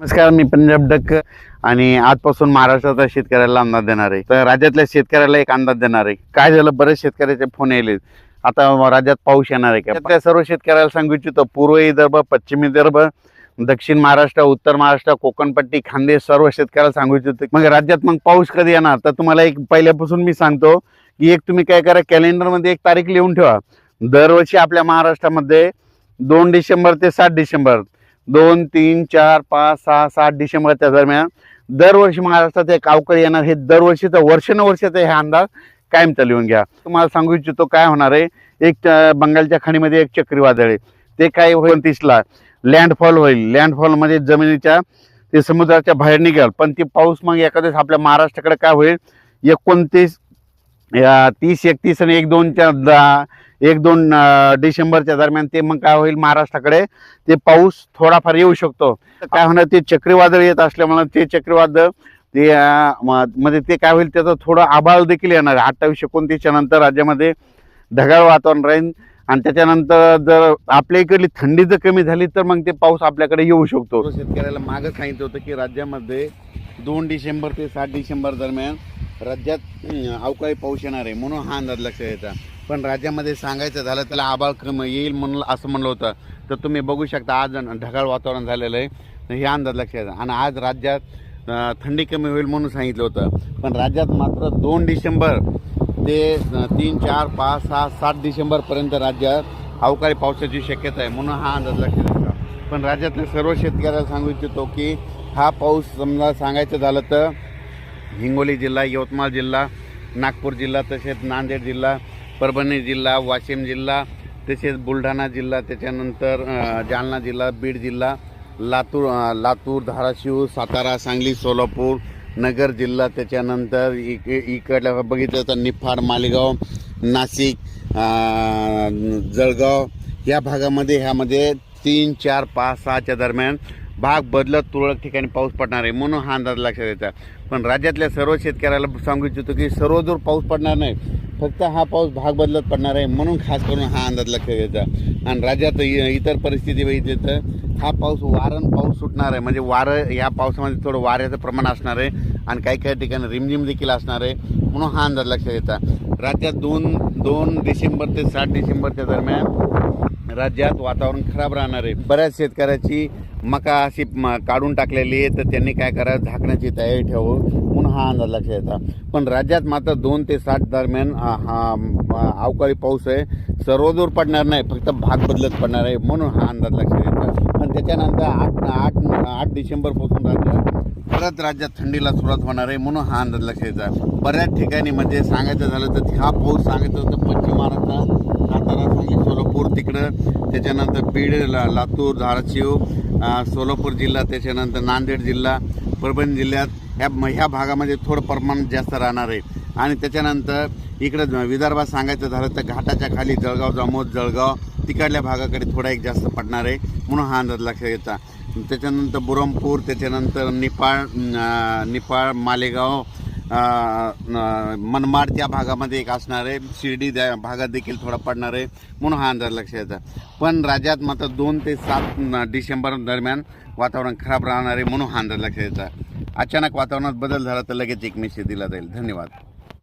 नमस्कार मी पंजाब डक्क आणि आजपासून महाराष्ट्राचा शेतकऱ्याला अंदाज देणार आहे. तर राज्यातल्या शेतकऱ्याला एक अंदाज देणार आहे. काय झालं? बरेच शेतकऱ्याचे फोन यायले आता राज्यात पाऊस येणार आहे का? त्या सर्व शेतकऱ्याला सांगू इच्छितो पूर्व विदर्भ पश्चिम विदर्भ दक्षिण महाराष्ट्र उत्तर महाराष्ट्र कोकणपट्टी खानदेश सर्व शेतकऱ्याला सांगू इच्छितो. मग राज्यात मग पाऊस कधी येणार? तर तुम्हाला एक पहिल्यापासून मी सांगतो की एक तुम्ही काय करा कॅलेंडरमध्ये एक तारीख लिहून ठेवा. दरवर्षी आपल्या महाराष्ट्रामध्ये दोन डिसेंबर ते सात डिसेंबर दोन तीन चार पाच सहा सात डिसेंबरच्या दरम्यान दरवर्षी महाराष्ट्रात एक अवकाळी येणार. हे दरवर्षीचा वर्षानुवर्षाचा हे अंदाज कायम लिहून घ्या. तुम्हाला सांगू इच्छितो काय होणार आहे? एक बंगालच्या खाडीमध्ये एक चक्रीवादळ आहे. ते काय होईल? तिसला लँडफॉल होईल. लँडफॉलमध्ये जमिनीच्या ते समुद्राच्या बाहेर निघेल. पण ते पाऊस मग एखाद्याच आपल्या महाराष्ट्राकडे काय होईल? एकोणतीस या तीस एकतीस आणि एक दोनच्या दहा एक दोन डिसेंबरच्या दरम्यान ते मग काय होईल महाराष्ट्राकडे ते पाऊस थोडाफार येऊ शकतो. काय होणार ते चक्रीवादळ येत असल्यामुळे ते चक्रीवादळ ते म्हणजे ते काय होईल त्याचं थोडं आभाळ देखील येणार. आहे अठ्ठावीस एकोणतीसच्या नंतर राज्यामध्ये ढगाळ वातावरण राहील आणि त्याच्यानंतर जर आपल्या इकडली थंडी जर कमी झाली तर मग ते पाऊस आपल्याकडे येऊ शकतो. शेतकऱ्याला मागं सांगितलं होतं की राज्यामध्ये दोन डिसेंबर ते सात डिसेंबर दरम्यान राज्यात अवकाळी पाऊस येणार आहे म्हणून हा अंदाज लक्षात येतात पण राज्यामध्ये सांगायचं झालं त्याला आबाळ कमी येईल म्हणून असं म्हणलं होतं. तर तुम्ही बघू शकता आज ढगाळ वातावरण झालेलं आहे. हे अंदाज लक्षात आणि आज राज्यात थंडी कमी होईल म्हणून सांगितलं होतं. पण राज्यात मात्र दोन डिसेंबर ते तीन चार पाच सहा सात डिसेंबरपर्यंत राज्यात अवकाळी पावसाची शक्यता आहे म्हणून हा अंदाज लक्षात येतो पण राज्यातल्या सर्व शेतकऱ्याला सांगू इच्छितो की हा पाऊस समजा सांगायचं झालं तर हिंगोली जिल्हा यवतमाळ जिल्हा नागपूर जिल्हा तसेच नांदेड जिल्हा परभणी जिल्हा वाशिम जिल्हा तसेच बुलढाणा जिल्हा त्याच्यानंतर जालना जिल्हा बीड जिल्हा लातूर लातूर धाराशिव सातारा सांगली सोलापूर नगर जिल्हा त्याच्यानंतर इक इकडल्या बघितलं तर निफाड मालेगाव नाशिक जळगाव या भागामध्ये ह्यामध्ये तीन चार पाच सहाच्या दरम्यान भाग बदलत तुरळक ठिकाणी पाऊस पडणार आहे म्हणून हा अंदाज लक्षात येतात पण राज्यातल्या सर्व शेतकऱ्याला सांगू इच्छितो की सर्व दूर पाऊस पडणार नाही. फक्त हा पाऊस भाग बदलत पडणार आहे म्हणून खास करून हा अंदाज लक्षात घ्यायचा आणि राज्यात इ- इतर परिस्थिती बघितली तर हा पाऊस वारण पाऊस सुटणार आहे. म्हणजे वारं या पावसामध्ये थोडं वाऱ्याचं प्रमाण असणार आहे आणि काही काही ठिकाणी रिमझिम देखील असणार आहे म्हणून हा अंदाज लक्षात येतात राज्यात दोन दोन डिसेंबर ते सात डिसेंबरच्या दरम्यान राज्यात वातावरण खराब राहणार आहे. बऱ्याच शेतकऱ्याची मका अशी म- काढून टाकलेली आहे तर त्यांनी काय करावं झाकण्याची तयारी ठेवू म्हणून हा अंदाज लक्षात येतात पण राज्यात मात्र दोन ते सात दरम्यान हा अवकाळी पाऊस आहे. सर्वदूर पडणार नाही फक्त भाग बदलत पडणार आहे म्हणून हा अंदाज लक्षात येतात पण त्याच्यानंतर आठ आठ आठ डिसेंबरपासून राज्यात परत राज्यात थंडीला सुरुवात होणार आहे म्हणून हा अंदाज लक्षात येतात बऱ्याच ठिकाणी म्हणजे सांगायचं झालं तर हा पाऊस सांगायचं होतं पश्चिम महाराष्ट्र सातारा सांगली सोलापूर तिकडं. त्याच्यानंतर बीड ला लातूर धाराशिव सोलापूर जिल्हा त्याच्यानंतर नांदेड जिल्हा परभणी जिल्ह्यात. ह्या ह्या भागामध्ये थोडं प्रमाण जास्त राहणार आहे. आणि त्याच्यानंतर इकडं विदर्भात सांगायचं झालं तर घाटाच्या खाली जळगाव जामोद जळगाव तिकडल्या भागाकडे थोडा एक जास्त पडणार आहे. म्हणून हा अंदाज लक्षात येतात त्याच्यानंतर बुरमपूर त्याच्यानंतर निपाळ निपाळ मालेगाव मनमाड त्या भागामध्ये एक असणार आहे. शिर्डी त्या भागात देखील थोडा पडणार आहे. म्हणून हा अंदाज लक्षात येतात पण राज्यात मात्र दोन ते सात डिसेंबर दरम्यान वातावरण खराब राहणार आहे म्हणून हा अंदाज लक्षात येतात अचानक वातावरणात बदल झाला तर लगेच एक मेसेज दिला जाईल. धन्यवाद.